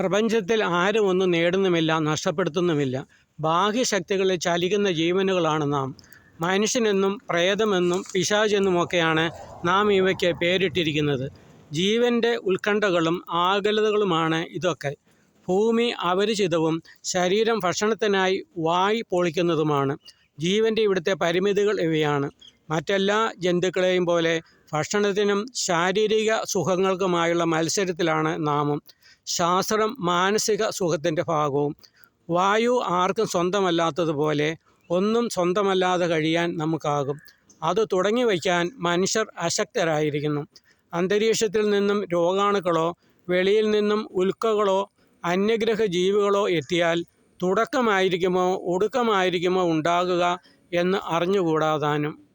പ്രപഞ്ചത്തിൽ ആരും ഒന്നും നേടുന്നുമില്ല നഷ്ടപ്പെടുത്തുന്നുമില്ല. ബാഹ്യശക്തികളെ ചലിക്കുന്ന ജീവനുകളാണ് നാം. മനുഷ്യനെന്നും പ്രേതമെന്നും പിശാചെന്നുമൊക്കെയാണ് നാം ഇവയ്ക്ക് പേരിട്ടിരിക്കുന്നത്. ജീവന്റെ ഉത്കണ്ഠകളും ആകലതകളുമാണ് ഇതൊക്കെ. ഭൂമി അപരിചിതവും ശരീരം ഭക്ഷണത്തിനായി വായി പൊളിക്കുന്നതുമാണ്. ജീവന്റെ ഇവിടുത്തെ പരിമിതികൾ ഇവയാണ്. മറ്റെല്ലാ ജന്തുക്കളെയും പോലെ ഭക്ഷണത്തിനും ശാരീരിക സുഖങ്ങൾക്കുമായുള്ള മത്സരത്തിലാണ് നാമം. ശാസ്ത്രം മാനസിക സുഖത്തിന്റെ ഭാഗവും. വായു ആർക്കും സ്വന്തമല്ലാത്തതുപോലെ ഒന്നും സ്വന്തമല്ലാതെ കഴിയാൻ നമുക്കാകും. അത് തുടങ്ങി വയ്ക്കാൻ മനുഷ്യർ അശക്തരായിരിക്കുന്നു. അന്തരീക്ഷത്തിൽ നിന്നും രോഗാണുക്കളോ വെളിയിൽ നിന്നും ഉൽക്കകളോ അന്യഗ്രഹ ജീവികളോ എത്തിയാൽ തുടക്കമായിരിക്കുമോ ഒടുക്കമായിരിക്കുമോ ഉണ്ടാകുക എന്ന് അറിഞ്ഞുകൂടാതാനും.